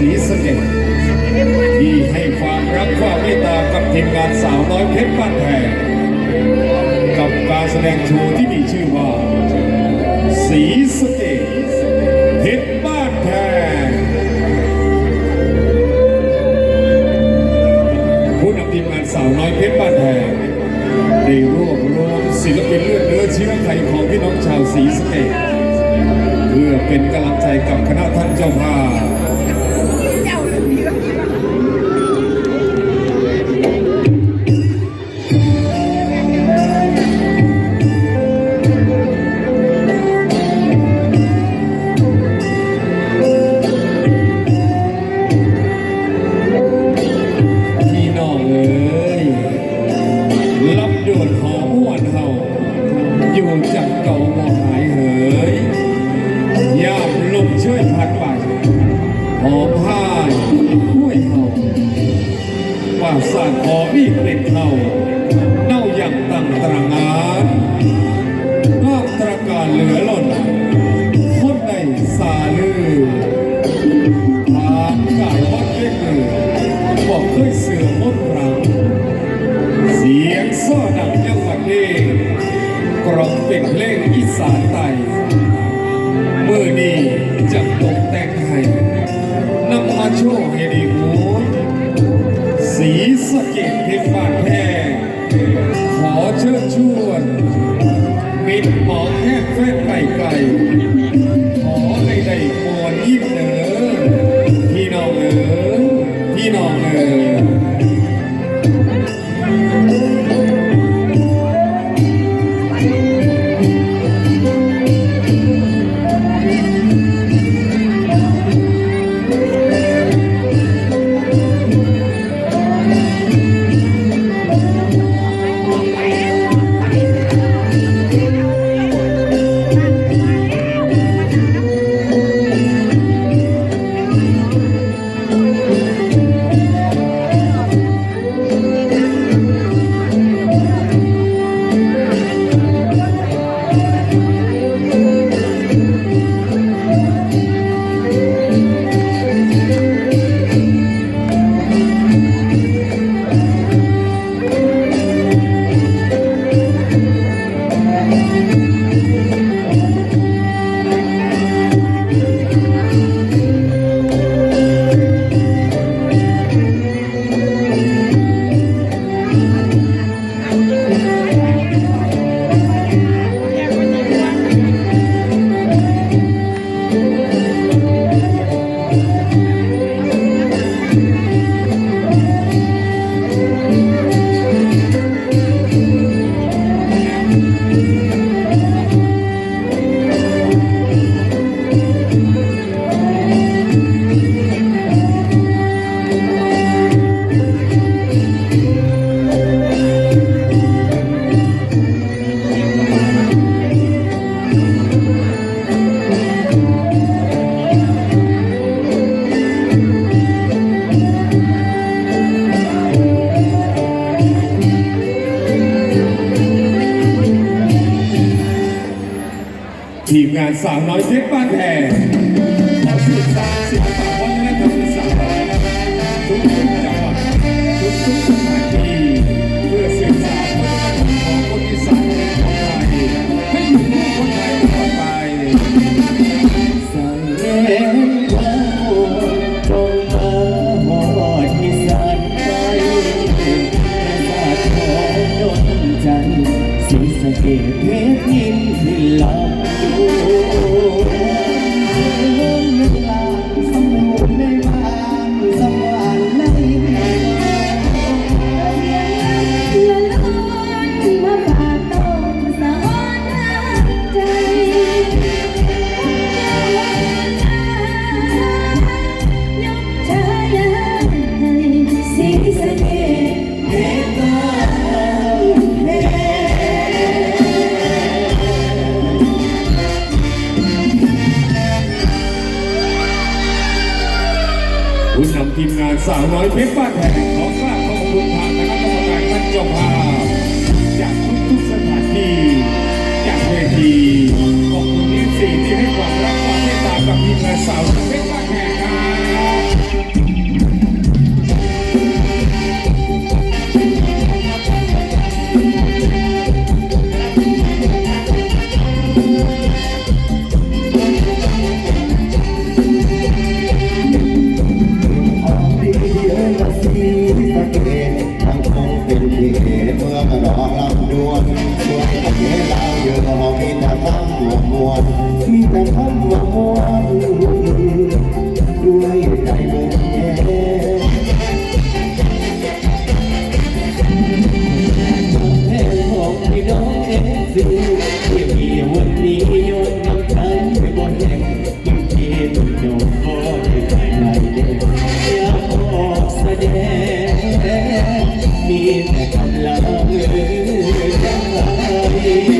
ศรีสะเกษที่ให้ความรักความเมตตากับทีมงานสาวน้อยเพชรบ้านแพงกับการแสดงโชว์ที่มีชื่อว่าสีสะเกตเพชรบ้านแพงผู้นำทีมงานสาวน้อยเพชรบ้านแพงได้รวบรวมศิลปินเลือดเนื้อเชื้อไขของพี่น้องชาวสีสะเกตเพื่อเป็นกำลังใจกับคณะท่านเจ้าภาพ โชคเฮดีหูสีสะเก็ดเพชรบาดแพงขอเชิญชวนมิตรหมอแค่แฟนไก่ไกลขอให้ได้มวลยิ้มเนอพี่น้องเอ๋ยพี่น้องเนอ สาวน้อยเพชรบ้านแพงขอสืบสานศิลปะวัฒนธรรมอีสานทุกทุกจังหวัดทุกทุกสถานที่เพื่อสืบสานวัฒนธรรมของคนอีสานและคนไทยให้อยู่คู่คนไทยตลอดไปสั่งเล่นแล้วตรงมาหอดอีสานไปประสาทของดนใจสีสะเกดเพชรยินที่ลำดู Oh. น้อยเพชรบ้านแพงขอกราบขอบคุณทางคณะกรรมการท่านเจ้าภาพจากทุกทุกสถานที่จากเวทีขอบคุณที่สี่ที่ให้ความรักความเมตตากับทีมงานสาวเพชรบ้าน มีแต่กำลังเอ่ย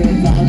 Good